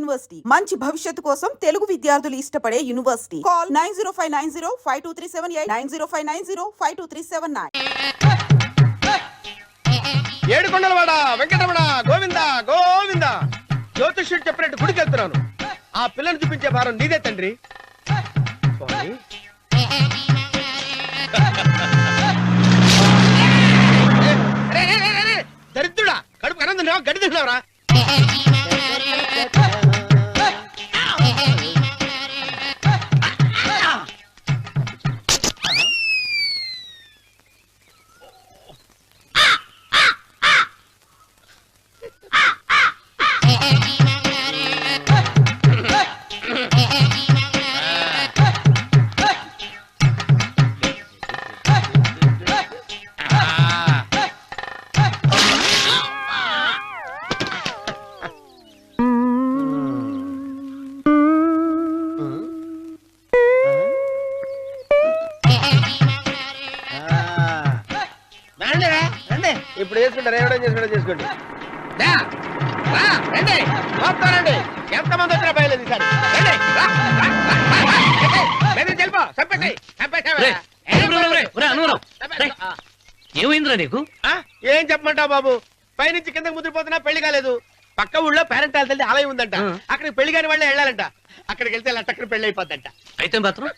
University. మంచి భవిష్యత్తు కోసం తెలుగు విద్యార్థులు ఇష్టపడే university. Call nine zero five nine zero five two three seven eight nine zero five nine zero five two three seven nine. Edukondalavada Venkataramana Govinda Govinda. జ్యోతిష్యుడు చెప్పినట్టు గుడికి వెళ్తున్నాను ఆ పిల్లని చూపించే భారం నీదే తండ్రి. దరిద్రుడా కడుపు కనందు గడి ఏమైందిరా నీకు? ఆ, ఏం చెప్పమంటావు బాబు? పైనుంచి కిందకి ముద్రపోతున్నా పెళ్ళి కాలేదు. పక్క ఊళ్ళో పేరెంట్ తల్లి ఆలయం ఉందంట. అక్కడికి పెళ్ళి కాని వాళ్ళే వెళ్ళాలంట. అక్కడికి వెళ్తే లట్టక్కడ పెళ్ళి అయిపోద్దంట. అయితే మాత్రం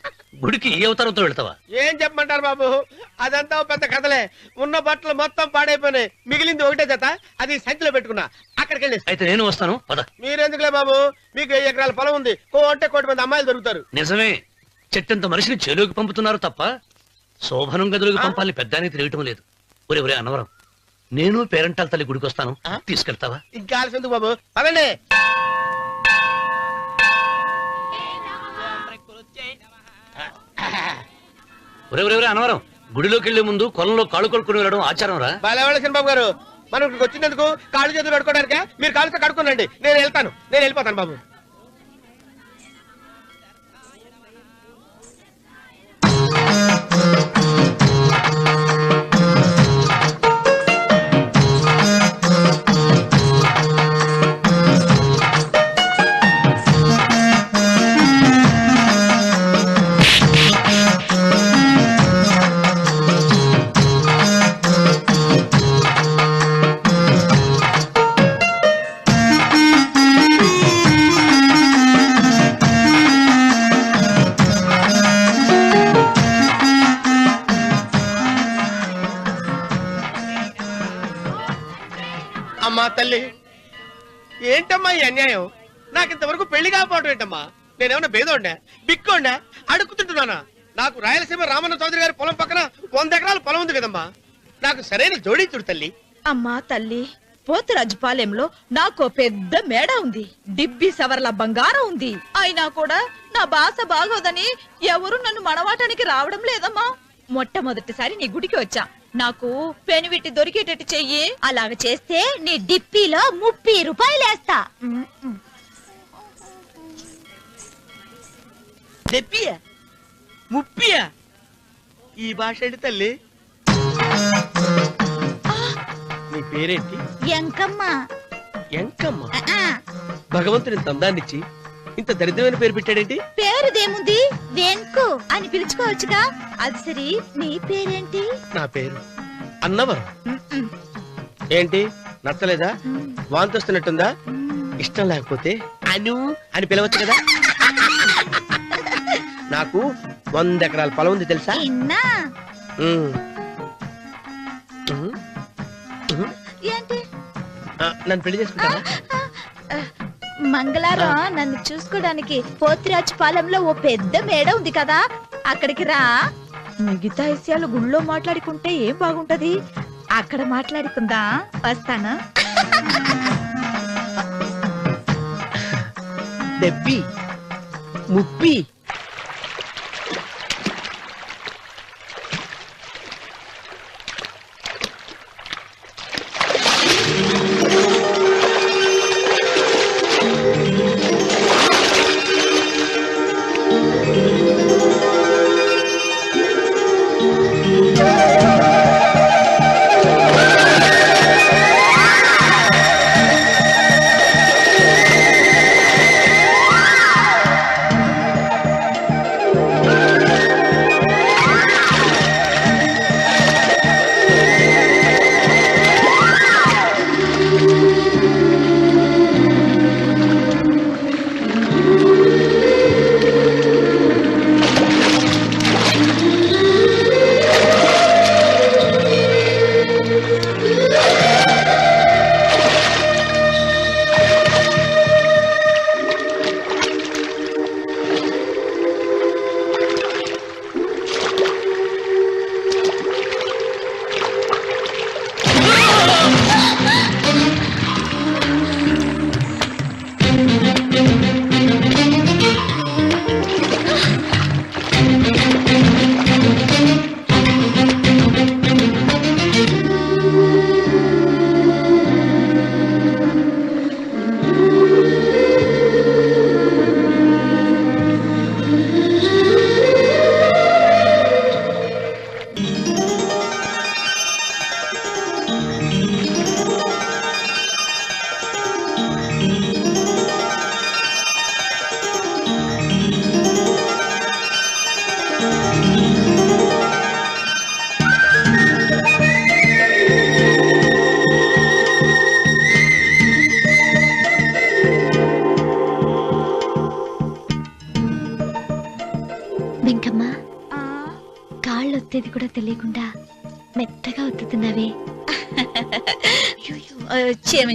గుడికి ఏ అవతారంతో వెళ్తావా? ఏం చెప్పమంటారు బాబు? అదంతా ఓ పెద్ద కథలే. ఉన్న బట్టలు మొత్తం పాడైపోయినాయి. మిగిలింది ఒకటే జత. అది సంచిలో పెట్టుకున్నా. అక్కడికి వెళ్ళేసి. అయితే నేను వస్తాను. పద. మీరెందుకులే బాబు? మీకు వెయ్యి ఎకరాల పొలం ఉంది? కోటే కోటి మంది అమ్మాయిలు దొరుకుతారు. నిజమే. చెట్టంత మనిషిని చెరువుకి పంపుతున్నారు తప్ప శోభనం గదులకు పంపాలని పెద్దానికి తెలియటం లేదు. ఒరే ఒరే అనవరం నేను పేరంటాల తల్లి గుడికి వస్తాను? తీసుకెళ్తావా? ఇంకా ఆలస్యం బాబు? పదండి. ఒరే ఒరే ఒరే అనవరం గుడిలోకి వెళ్ళే ముందు కొలంలో కాళ్ళు కొడుకుని వెళ్ళడం ఆచారం రా. బాలేవాళ్ళ బాబు గారు. మనం ఇక్కడికి వచ్చినందుకు కాళ్ళు చేతులు కడుక్కోవడానికే? మీరు కాళ్ళతో కడుక్కోనండి నేను వెళ్తాను. నేను వెళ్ళిపోతాను బాబు. నేనేమన్నా బేదోండా బిక్కోండా అడుగుతుంటున్నానా నాకు రాయలసీమ రామన్న చౌదరి గారి పొలం పక్కన వంద ఎకరాల పొలం ఉంది కదమ్మా. నాకు సరైన జోడించుడు తల్లి. అమ్మా తల్లి పోతురాజుపాలెంలో నాకు పెద్ద మేడ ఉంది. డిబ్బి సవర్ల బంగారం ఉంది. అయినా కూడా నా భాష బాగోదని ఎవరు నన్ను మనవాటానికి రావడం లేదమ్మా. మొట్టమొదటిసారి నీ గుడికి వచ్చా. నాకు పెనివిట్టి దొరికేటట్టు చెయ్యి. అలాగ చేస్తే నీ డిప్పిలో ముప్పై రూపాయలు చెప్పియా ముప్పియా? ఈ భాష ఏంటి తల్లి? నీ పేరేంటి? ఎంకమ్మా. ఎంకమ్మ? భగవంతుని ఇంత అందాన్నిచ్చి ఇంత దరిద్రమైన పేరు పెట్టాడేంటి? పేరుదేముంది? వెంకు అని పిలుచుకోవచ్చుగా? అది సరి నీ పేరేంటి? నా పేరు అన్నవరం. ఏంటి? నచ్చలేదా? వాంతి వస్తున్నట్టుందా ఇష్టం లేకపోతే అను అని పిలవచ్చు కదా? నాకు వంద ఎకరాల పొలం ఉంది తెలుసా? ఇన్నా? ఉమ్. ఉమ్. ఉమ్. ఏంటి? ఆ, నన్ను పెళ్ళి చేసుకుంటావా? మంగళారం నన్ను చూసుకోవడానికి పోతిరాజు పాలెంలో ఓ పెద్ద మేడ ఉంది కదా అక్కడికి రా. మిగతా విషయాలు గుళ్ళో మాట్లాడుకుంటే ఏం బాగుంటది? అక్కడ మాట్లాడుకుందా? వస్తాను? దెబ్బి ముప్పి.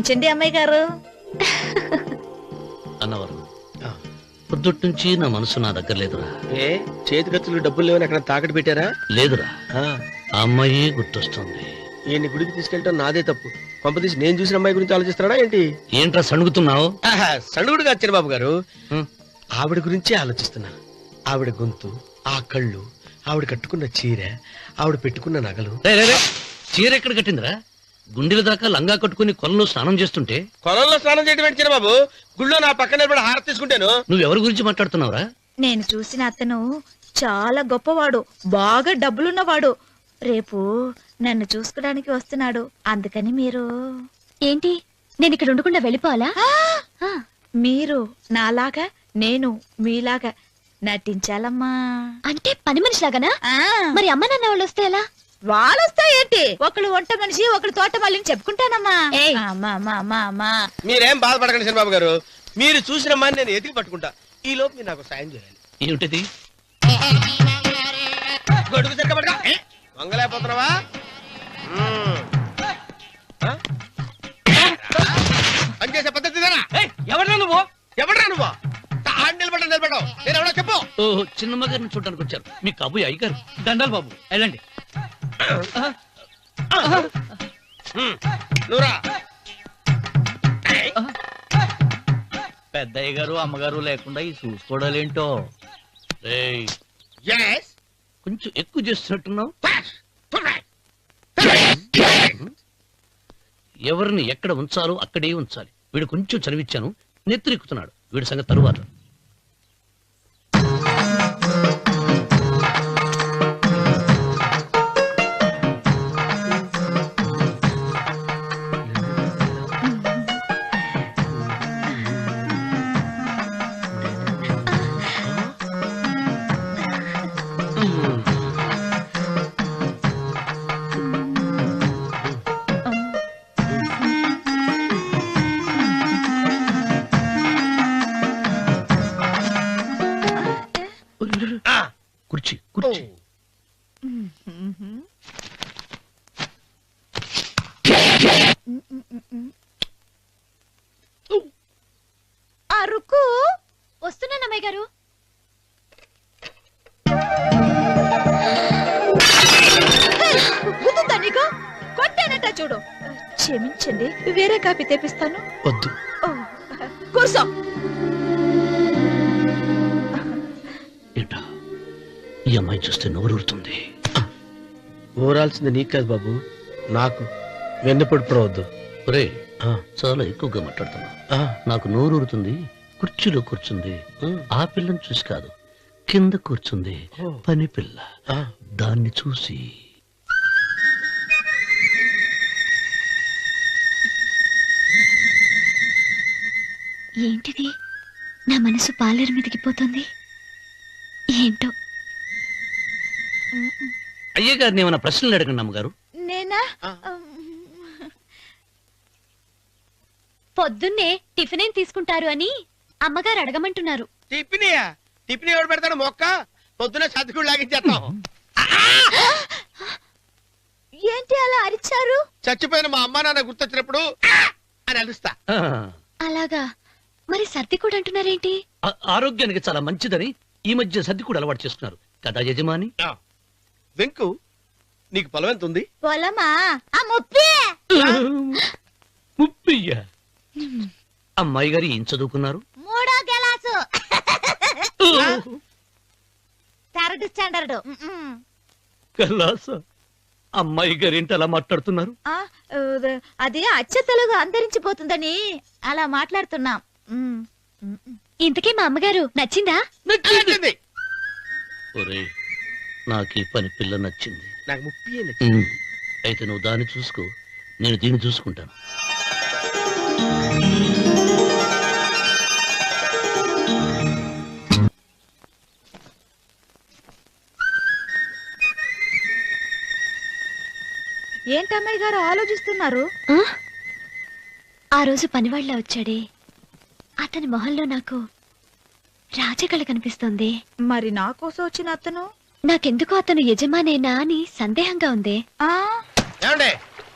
క్షమించండి అమ్మాయి గారు. అన్నవరం పొద్దుటి నుంచి నా మనసు నా దగ్గర లేదురా. ఏ చేతికత్తులు డబ్బులు లేవని అక్కడ తాకట్టు పెట్టారా? లేదురా. ఆ, అమ్మాయి గుర్తొస్తుంది. ఈయన్ని గుడికి తీసుకెళ్ళటం నాదే తప్పు. కొంపతీసి నేను చూసిన అమ్మాయి గురించి ఆలోచిస్తున్నాడా ఏంటి? ఏంట్రా సణుగుతున్నావు? ఆహా, సణుగుడుగా వచ్చారు బాబు గారు. ఆవిడ గురించే ఆలోచిస్తున్నా. ఆవిడ గొంతు ఆ కళ్ళు ఆవిడ కట్టుకున్న చీర ఆవిడ పెట్టుకున్న నగలు. రే, రే, రే. చీర ఎక్కడ కట్టిందిరా? గుండెల దాకా లంగా కట్టుకుని కొలంలో స్నానం చేస్తుంటే కొలంలో స్నానం చేయడం ఏంటి బాబు గుళ్ళో నా పక్కన నిలబడి హారతి తీసుకుంటాను. నువ్వెవరి గురించి మాట్లాడుతున్నావురా? నేను చూసిన అతను చాలా గొప్పవాడు బాగా డబ్బులున్నవాడు. రేపు నన్ను చూసుకోడానికి వస్తున్నాడు. అందుకని మీరు ఏంటి? నేను ఇక్కడ ఉండకుండా వెళ్ళిపోవాలా? ఆ, మీరు నాలాగా నేను మీలాగా నటించాలమ్మా. అంటే పని మనిషిలాగానా? ఆ, మరి అమ్మ నాన్న వాళ్ళు వస్తే ఎలా? వాళ్ళొస్తా ఏంటి ఒకళ్ళు వంట మనిషి ఒకళ్ళు తోట మళ్ళీ చెప్పుకుంటానమ్మా ఏయ్. అమ్మా అమ్మా అమ్మా అమ్మా మీరేం బాధపడకండి శనిబాబు గారు మీరు చూసిన అమ్మాయిని నేను ఎతికి పట్టుకుంటా ఈ లోపు మీరు నాకు సాయం చేయాలి ఏమిటిది గొడుగు సరిగ్గా పట్టుకో. ఏ? వంగలేకపోతున్నావా మ్మ్. ఆ? పనిచేసే పద్ధతి ఇదేనా? ఎవరా నువ్వు ఎవడ్రా నువ్వు నిలబడ్డా నిలబడ్డావు నేను ఎవడో చెప్పు. ఓ చిన్నమ్మ గారిని చూడడానికి వచ్చారు. మీ కబు అయ్యగారు. దండాలు బాబు వెళ్ళండి. నువ్వురా పెద్దయ్య గారు అమ్మగారు లేకుండా ఈ చూసుకోవడాలేంటో రేయ్, ఎస్ కొంచెం ఎక్కువ చేస్తున్నట్టున్నావు? ఎవరిని ఎక్కడ ఉంచాలో అక్కడే ఉంచాలి. వీడు కొంచెం చదివిచ్చాను నెత్తిరెక్కుతున్నాడు. వీడి సంగతి తరువాత. చూడు. క్షమించండి వేరే కాపీ తెప్పిస్తాను. వద్దు. కూర్చో. ఈ అమ్మాయి చూస్తే నోరూరుతుంది. ఊరాల్సింది నీకు కాదు బాబు నాకు. వెన్నపొడి పడవద్దు ఒరే చాలా ఎక్కువగా మాట్లాడుతున్నా. నాకు నోరూరుతుంది కుర్చీలో కూర్చుంది ఆ పిల్లని చూసి కాదు కింద కూర్చుంది. పని పిల్ల. దాన్ని చూసి ఏంటిది? నా మనసు పాలేరు మీదకి పోతుంది? ఏంటో? అయ్య గారిని ఏమైనా ప్రశ్నలు అడగండి అమ్మగారు. నేనా? పొద్దున్నే టిఫిన్ ఏం తీసుకుంటారు అని అమ్మగారు అడగమంటున్నారు. టిఫినియా? టిఫిన్ ఎవడు పెడతాడు మొక్క? పొద్దునే సర్దుకుడు లాగించేస్తాం. ఏంటి అలా అరిచారు? చచ్చిపోయిన మా అమ్మ నాన్న గుర్తొచ్చినప్పుడు! అని అలుస్తా. ఆ, అలాగా? మరి సర్ది కూడా అంటున్నారేంటి? ఆరోగ్యానికి చాలా మంచిదని ఈ మధ్య సర్ది కూడా అలవాటు చేస్తున్నారు. కదా యజమాని? వెంకు నీకు పొలం ఎంత ఉంది? పొలమా? ముప్పయ్య అమ్మాయి గారు ఏం చదువుకున్నారు? మూడో గెలాసు థర్డ్ స్టాండర్డ్. అమ్మాయి గారు ఏంటి అలా మాట్లాడుతున్నారు? ఆ, అది అచ్చ తెలుగు అంతరించిపోతుందని అలా మాట్లాడుతున్నాం. ఇంతకీ మా అమ్మగారు నచ్చిందా? నచ్చింది. ఒరేయ్ నాకు ఈ పని పిల్ల నచ్చింది. నాకు ముప్పి ఉమ్, అయితే నువ్వు దాన్ని చూసుకో నేను దీన్ని చూసుకుంటాను. ఏంటమ్మాయి గారు ఆలోచిస్తున్నారు? ఆ? ఆ రోజు పనివాళ్ళ వచ్చాడే. అతని మొహంలో నాకు రాజకళ కనిపిస్తోంది. మరి నా కోసం వచ్చిన అతను? నాకెందుకో అతను యజమానేనా అని సందేహంగా ఉంది. ఆ? ఏమండి?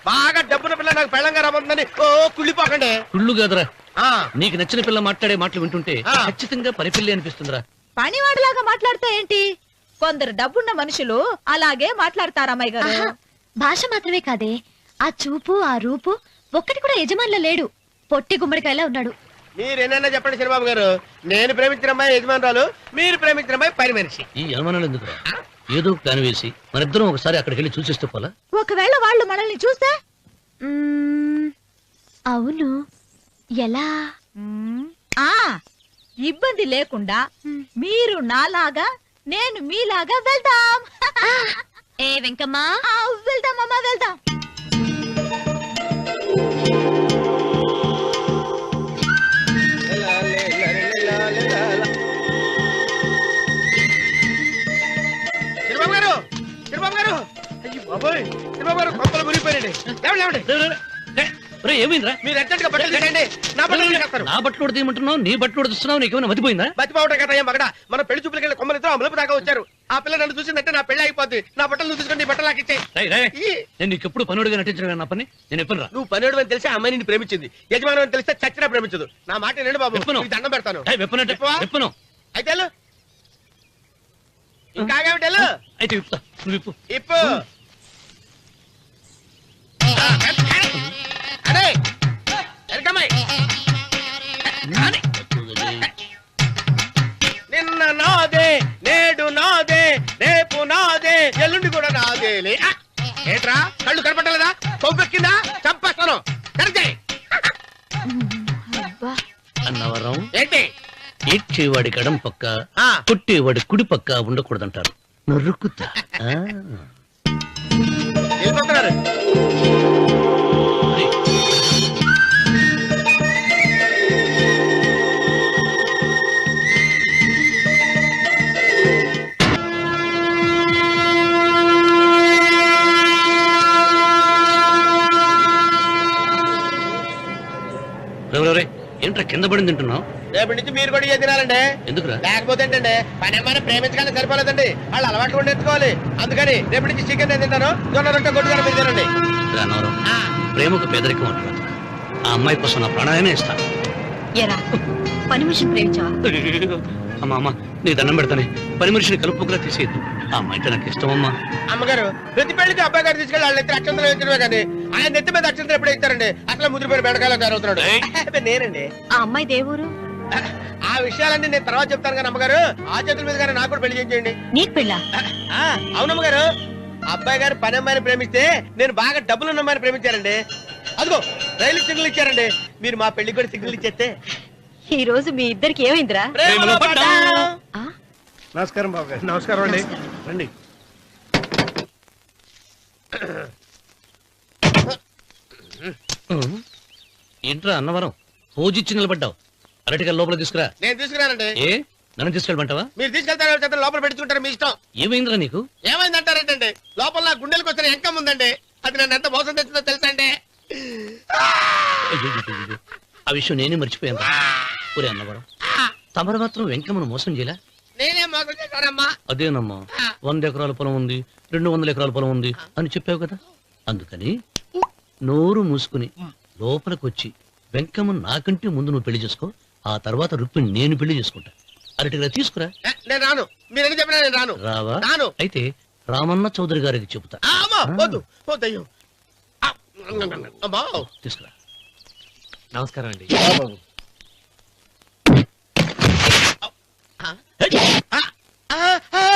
బాగా డబ్బున పిల్ల నాకు పెళ్ళంగా రమ్మందని ఓ కుళ్ళిపోకండి. కుళ్ళు కాదురా. ఆ, నీకు నచ్చిన పిల్ల మాట్లాడే మాటలు వింటుంటే ఆ. ఖచ్చితంగా పనిపిల్లి అనిపిస్తుందిరా. పనివాడిలాగా మాట్లాడతా ఏంటి? కొందరు డబ్బున్న మనుషులు అలాగే మాట్లాడతారు అమ్మాయి గారు. ఆహా, భాష మాత్రమే కాదే. ఆ చూపు ఆ రూపు ఒక్కటి కూడా యజమానిలో లేడు. పొట్టి గుమ్మడికాయలా ఉన్నాడు. మీరేనన్నా చెప్పండి శనిబాబు గారు? నేను ప్రేమించిన అమ్మాయి యజమానురాలు మీరు ప్రేమించిన అమ్మాయి పని మనిషి. ఈ అనుమానాలు ఎందుకురా? ఏదో ప్లాన్ వేసి మనిద్దరం ఒకసారి అక్కడికి వెళ్ళి చూసేస్తే పోలా? ఒకవేళ వాళ్ళు మనల్ని చూస్తే? మ్మ్, అవును. ఎలా? మ్మ్. ఆ ఇబ్బంది లేకుండా మీరు నాలాగా నేను మీలాగా వెళ్దాం. ఏ వెంకమ్మా? ఆ, వెళ్దాం అమ్మా వెళ్దాం. బాబోయ్ శనిబాబు గారు కొంపలు మునిగిపోయారండి లేవండి లేవండి. రే ఏమైందిరా? మీరు అర్జెంట్గా బట్టలు తీసేయండి. నా బట్టలు తీసేస్తారు. నా బట్టలు కూడా తీయమంటున్నావు నీ బట్టలు కూడా తీస్తున్నావు నీకేమైనా మతిపోయిందా? బతిపోవటం కదా ఏం మగడ? మన పెళ్ళి చూపులకి వెళ్ళి కొమ్మలతో అమలుపు దాకా వచ్చారు. ఆ పిల్ల నన్ను చూసిందంటే నా పెళ్ళి అయిపోద్ది. నా బట్టలు నువ్వు తీసుకొని నీ బట్టలు ఈ, నేను నీకు ఎప్పుడు పనుడిగా నటించిన నా పని? నేను ఎప్పుడు నువ్వు పనివాడు అని తెలిసి అమ్మాయి నిన్ను ప్రేమించింది. యజమాని అని తెలిస్తే చచ్చినా ప్రేమించదు. నా మాట నేను బాబు. దండం పెడతాను? వెప్పను అయితే. ఇంకా. అయితే ఇప్పు ఎరకమ్మాయి నిన్న నాదే నేడు నాదే రేపు నాదే ఎల్లుండి కూడా నాదేలే! ఏంట్రా? కళ్ళు కనపట్టలేదా కొవ్వెక్కిందా? చంపేస్తాను. కరెక్టే. అన్నవరం. ఏంటి? ఏడ్చేవాడి గడం పక్క ఆ, కొట్టేవాడి కుడి పక్క ఉండకూడదంటారు. నరుక్కుతా రేపటి నుంచి మీరు కూడా ఇదే తినాలండి. ఎందుకురా? లేకపోతే ఏంటండి పని ఏమైనా ప్రేమించగానే సరిపోలేదండి. వాళ్ళు అలవాటు కూడా నేర్చుకోవాలి. అందుకని రేపటి నుంచి చికెన్ నేను తింటాను జొన్న రొట్టె కొట్టుకొని మీరు తినండి. ప్రేమకు పేదరికం అంటారు ఆ అమ్మాయి కోసం నా ప్రాణాయనే ఇస్తాను ఎరా పని మనిషిని ప్రేమించావా? అమ్మా అమ్మ నీ దండం పెడతానే. పని మనిషిని కలుపుకులా తీసేయద్దు ఆ అమ్మాయి నాకు ఇష్టం అమ్మా. అమ్మగారు ప్రతి పెళ్ళికి అబ్బాయి గారు తీసుకెళ్ళి వాళ్ళ ఎత్తి అక్షంతలు వేయించడమే కానీ ఆయన నెత్తి మీద అక్షంతలు ఎప్పుడు ఇస్తారండి అట్లా ముదిరిపోయిన బెడకాయలు. అబ్బే, నేనండి. ఆ అమ్మాయి దేవురు? ఆ విషయాలన్నీ నేను తర్వాత చెప్తాను కానీ అమ్మగారు. ఆ చేతుల మీద కానీ నాకు కూడా పెళ్ళి చేయండి నీకు పెళ్ళా? ఆ, అవునమ్మగారు అబ్బాయి గారు పని అమ్మాయిని ప్రేమిస్తే నేను బాగా డబ్బులు అమ్మాయిని ప్రేమించారండి. అదిగో రైలు సిగ్నల్ ఇచ్చారండి. మీరు మా పెళ్ళికి కూడా సిగ్నల్ ఇచ్చేస్తే. ఈ రోజు మీ ఇద్దరికి ఏమైందిరా? ప్రేమలో పడ్డాం. నమస్కారం బాబు గారు. నమస్కారం అండి. రండి. ఏంట్రా అన్నవరం? పూజిచ్చి నిలబడ్డావు. అరటిగా లోపల తీసుకురా. నేను తీసుకున్నానండి ఏ? నన్ను తీసుకెళ్ళమంటావా? మీరు తీసుకెళ్తారో చేత లోపల పెట్టుకుంటారు మీ ఇష్టం. ఏమైందిరా నీకు? ఏమైందంటారేంటండి? లోపల నా గుండెలకు వచ్చిన ఎంకం ఉందండి. అది నన్ను ఎంత మోసం తెచ్చిందో తెలుసా అండి. ఆ విషయం నేనే మర్చిపోయాను ఒరే అన్నవరం తమరు మాత్రం వెంకమ్మను మోసం చేయలే? నేనే మోసం చేశానమ్మా. అదేనమ్మా వంద ఎకరాల పొలం ఉంది రెండు వందల ఎకరాల పొలం ఉంది అని చెప్పావు కదా. అందుకని నోరు మూసుకుని లోపలికి వచ్చి వెంకమ్మ నాకంటే ముందు నువ్వు పెళ్ళి చేసుకో. ఆ తర్వాత రుక్మిణి నేను పెళ్ళి చేసుకుంటా. అరటిగా తీసుకురా. నేను రాను. మీరు చెప్పినా చెప్పిన రాను. రావా? రాను. అయితే రామన్న చౌదరి గారికి చెబుతా. ఆ, తీసుకురా. నమస్కారం అండి. ఆ,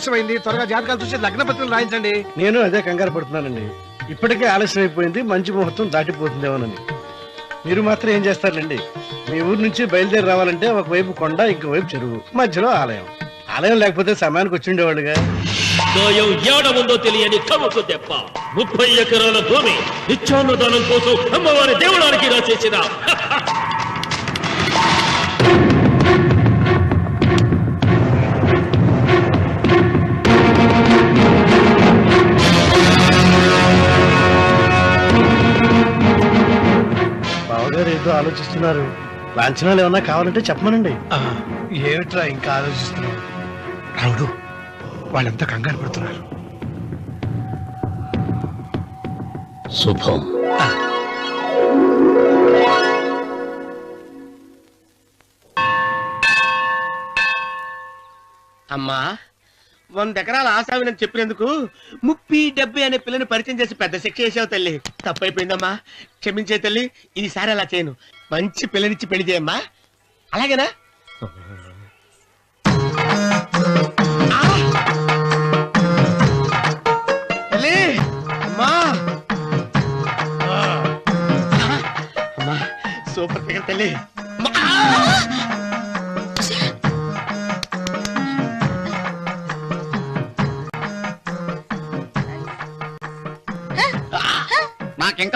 ఇప్పటికే ఆలస్యం అయింది త్వరగా జాతకాలు చూసి లగ్న పత్రికలు రాయించండి. నేను అదే కంగారు పడుతున్నానండి. ఇప్పటికే ఆలస్యం అయిపోయింది మంచి ముహూర్తం దాటిపోతుందేమోనని. మీరు మాత్రం ఏం చేస్తారండి మీ ఊరు నుంచి బయలుదేరి రావాలంటే ఒకవైపు కొండ ఇంకోవైపు చెరువు మధ్యలో ఆలయం. ఆలయం లేకపోతే సమయానికి వచ్చి ఉండేవాళ్ళుగా. గాయం ఏడ ఉందో తెలియని దెబ్బ ముప్పై ఎకరాల భూమి నిత్యాన్నదానం కోసం అమ్మవారి దేవుడానికి రాసేసిన. ఏదో ఆలోచిస్తున్నారు. లాంఛనాలు ఏమన్నా కావాలంటే చెప్పమనండి. ఏమిట్రా ఇంకా ఆలోచిస్తున్నావు? రావుడు వాళ్ళంతా కంగారు పడుతున్నారు? శుభం. అమ్మా వంద ఎకరాల ఆశావినని చెప్పినందుకు ముప్పి డెబ్బై అనే పిల్లని పరిచయం చేసి పెద్ద శిక్ష చేసావు తల్లి. తప్పైపోయిందమ్మా. క్షమించే తల్లి ఈసారి అలా చేయను. మంచి పిల్లనిచ్చి పెళ్ళి చేయమ్మా. అలాగేనా? తల్లి! అమ్మా! సూపర్ ఫిగర్ తల్లి.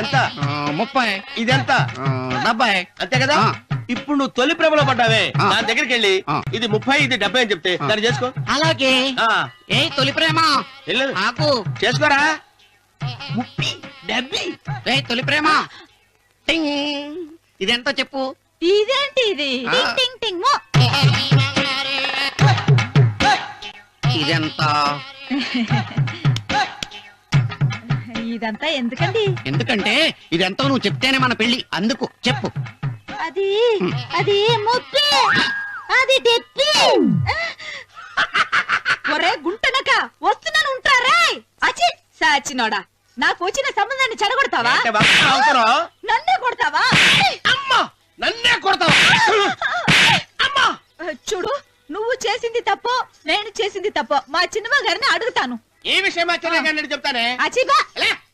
ఎంత ముప్పై. ఇదెంత? డెబ్బై. అంతే కదా. ఇప్పుడు నువ్వు తొలి ప్రేమలో పడ్డావే. దాని దగ్గరికి వెళ్ళి. ఇది ముప్పై ఇది డెబ్బై అని చెప్తే దాన్ని చేసుకో. అలాగే. ఏ తొలి ప్రేమ? నాకు చేసుకోరా? ముప్పి డెబ్బై. ఏ తొలి ప్రేమ? టింగ్. ఇదెంత చెప్పు. ఇదేంటి ఇది. టింగ్ టింగ్ టింగ్. మో. ఇదెంత? ఇదంతా ఎందుకండి? ఎందుకంటే ఇదెంతో నువ్వు చెప్తేనే మన పెళ్ళి అందుకు చెప్పు. అది అది ముప్పి. అది డెప్పి ఒరే గుంటనక వస్తున్నాను ఉంటారా. అచి సాచినోడా నాకు వచ్చిన సంబంధాన్ని చెడగొడతావా? నన్నే కొడతావా? అమ్మా నన్నే కొడతావు? అమ్మా! చూడు నువ్వు చేసింది తప్పో నేను చేసింది తప్పో మా చిన్నమ్మ గారిని అడుగుతాను. ఈ విషయం అచ్చనే కానీ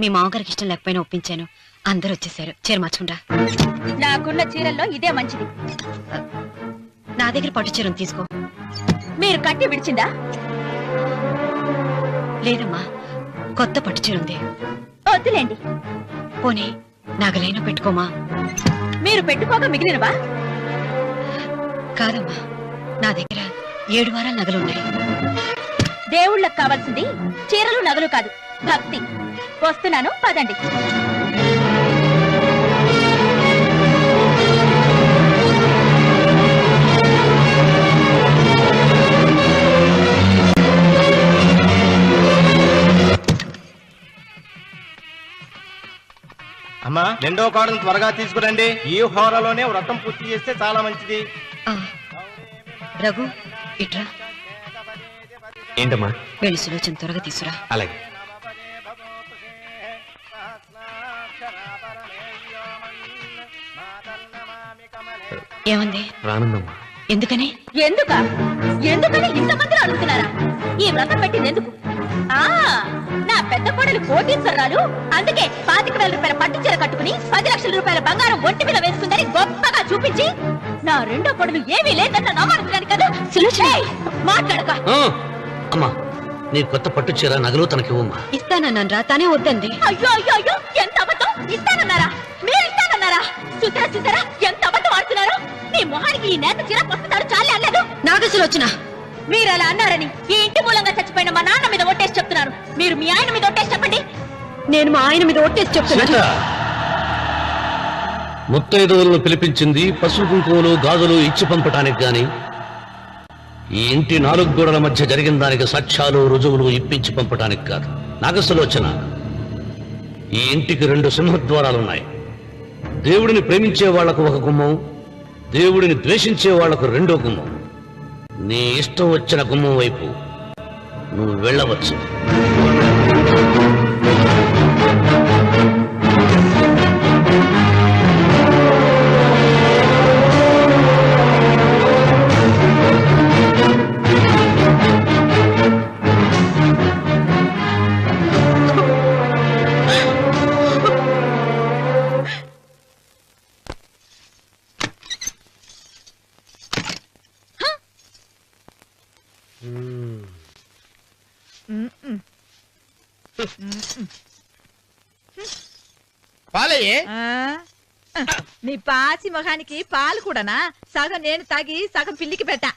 మీ మామగారికి ఇష్టం లేకపోయినా ఒప్పించాను. అందరూ వచ్చేసారు. చీర మార్చుకుంటా. నాకున్న చీరల్లో ఇదే మంచిది. నా దగ్గర పట్టు చీరను తీసుకో. మీరు కట్టి విడిచిందా? లేదమ్మా కొత్త పట్టు చీర ఉంది. వద్దులేండి. పోనీ నాగలైనా పెట్టుకోమా? మీరు పెట్టుకోక మిగిలినవా? కాదమ్మా నా దగ్గర ఏడు వారాల నగలున్నాయి దేవుళ్ళకి కావాల్సింది చీరలు నగలు కాదు భక్తి. వస్తున్నాను పదండి. అమ్మా రెండో కాడను త్వరగా తీసుకురండి. ఈ హోరలోనే వ్రతం పూర్తి చేస్తే చాలా మంచిది. రఘు ఇట్రా. ఏంటమ్మా? వెళ్ళి సులోచన త్వరగా తీసురా. అలాగే. ఏమంది? రానుందమ్మా. ఎందుకని? ఎందుక? ఎందుకని ఇంతమంది అడుగుతున్నారా? ఈ వ్రతం పెట్టింది ఎందుకు? ఆ నా పెద్ద కోడలు కోటీశ్వరరాలు అందుకే పాతిక వేల రూపాయల పట్టు చీర కట్టుకుని పది లక్షల రూపాయల బంగారం ఒంటి మీద వేసుకుందని గొప్పగా చూపించి నా రెండో కోడలు ఏమీ లేదన్న నమ్మకం కదా? మాట్లాడక. అమ్మా నీ కొత్త పట్టు చీర నగలు తనకివ్వమ్మా ఇస్తానన్నాను రా తానే వద్దంది. అయ్యో అయ్యో అయ్యో ఎంత అబద్ధం? ఇస్తానన్నారా? మీరు ఇస్తానన్నారా? చూసారా చూసారా ఎంత అబద్ధం ఆడుతున్నారు మీ మొహానికి ఈ నేత చీర పసుతాడు చాలే అనలేదు. నాగ సులోచన మీరు అలా అన్నారని ఈ ఇంటి మూలంగా చచ్చిపోయిన మా నాన్న మీద ఒట్టేసి చెప్తున్నారు. మీరు మీ ఆయన మీద ఒట్టేసి చెప్పండి. నేను మా ఆయన మీద ఒట్టేసి చెప్తున్నాను సీత ముత్తైదువులను పిలిపించింది పసుపు కుంకుమలు గాజులు ఇచ్చి పంపటానికి గాని ఈ ఇంటి నాలుగు గోడల మధ్య జరిగిన దానికి సాక్ష్యాలు రుజువులు ఇప్పించి పంపటానికి కాదు. నాగసులోచన ఈ ఇంటికి రెండు సింహద్వారాలున్నాయి. దేవుడిని ప్రేమించే వాళ్ళకు ఒక గుమ్మం దేవుడిని ద్వేషించే వాళ్ళకు రెండో గుమ్మం. నీ ఇష్టం వచ్చిన గుమ్మం వైపు నువ్వు వెళ్ళవచ్చు. పాలయ్యే? ఆ? నీ పాసి మొహానికి పాలు కూడానా? సగం నేను తాగి సగం పిల్లికి పెట్టా.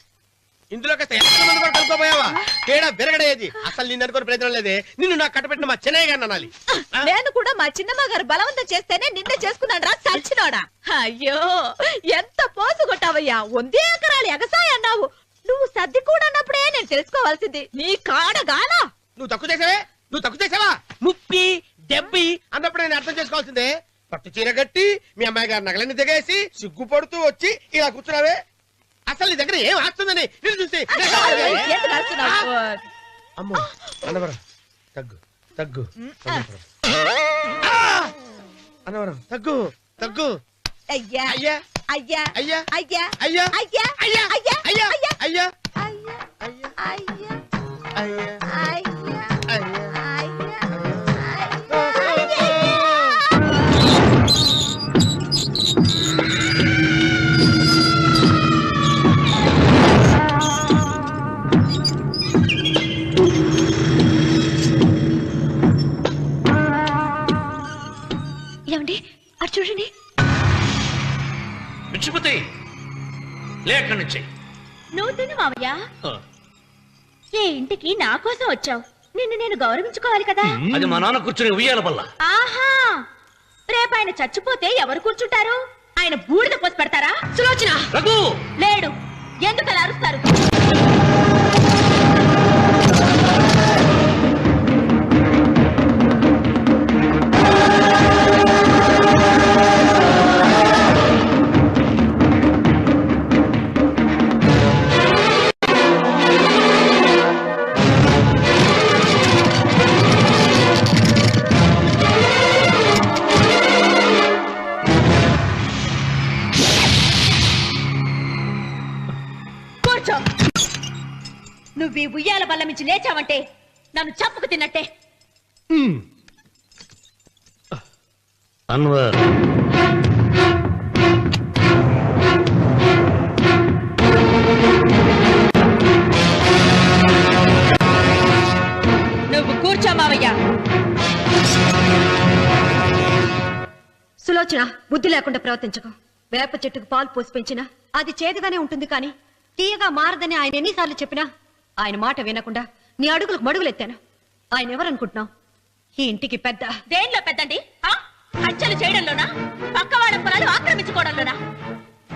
ఇందులో కలుపుకోపోయావా తేడా బెరగడేది అసలు నిన్ను అనుకుని ప్రయత్నం లేదే. నిన్ను నాకు కట్టబెట్టిన మా చెన్నయ్య గారిని అనాలి. ఆ? నేను కూడా మా చిన్నమ్మ గారు బలవంతం చేస్తేనే నిన్నే చేసుకున్నాను రా సచ్చినోడా అయ్యో ఎంత పోసు కొట్టావయ్యా? వందే ఎకరాలు ఎగసాయి అన్నావు నువ్వు సర్ది కూడా అన్నప్పుడే నేను తెలుసుకోవాల్సింది. నీ కాడగానా నువ్వు తక్కువ చేసావే? నువ్వు తక్కువ చేసావా? ముప్పి డెబ్బి అన్నప్పుడు నేను అర్థం చేసుకోవాల్సిందే. పట్టు చీర కట్టి మీ అమ్మాయి గారి నగలన్నీ దిగేసి సిగ్గుపడుతూ వచ్చి ఇలా కూర్చున్నావే? అసలు నీ దగ్గర ఏం ఆస్తుందని నేను చూసి? అమ్మో అన్నవరం తగ్గు తగ్గు! అన్నవరం తగ్గు తగ్గు. అయ్యా. అయ్యా. అయ్యా అయ్యా అయ్యా అయ్యా అయ్యా అయ్యా అయ్యా అయ్యా అయ్యా అయ్యా అయ్యా అయ్యా అయ్యా ఏమండి అటు చూడండి పిచ్చిపోతే లేఖని చెయ్యి నువ్వు తిను మావయ్య ఈ ఇంటికి నా కోసం వచ్చావు? నిన్ను నేను గౌరవించుకోవాలి కదా? అది మా నాన్న కూర్చుని ఉయ్యాల వల్ల ఆహా! రేపు ఆయన చచ్చిపోతే ఎవరు కూర్చుంటారు? ఆయన బూడిద పోసి పెడతారా? సులోచన! రఘు! లేడు. ఎందుకు అలా అరుస్తారు? ఉయ్యాల బల్ల మించి లేచావంటే నన్ను చప్పుకు తిన్నట్టే. అన్వర్. నువ్వు కూర్చో మావయ్య. సులోచన బుద్ధి లేకుండా ప్రవర్తించకు. వేప చెట్టుకు పాలు పోసి పెంచిన అది చేదుగానే ఉంటుంది కానీ తీయగా మారదని ఆయన ఎన్నిసార్లు చెప్పినా ఆయన మాట వినకుండా నీ అడుగులకు మడుగులెత్తాను. ఆయన ఎవరనుకుంటున్నావు? ఈ ఇంటికి పెద్ద దేనిలో పెద్దండి? ఆ? హత్యలు చేయడంలోనా? పక్క వాళ్ళ పొలాలు ఆక్రమించుకోవడంలోనా?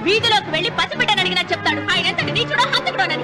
వీధిలోకి వెళ్ళి పసిబిడ్డని అడిగినా చెప్తాడు. ఆయన ఎంతటి నీచుడో హంతకుడోనని.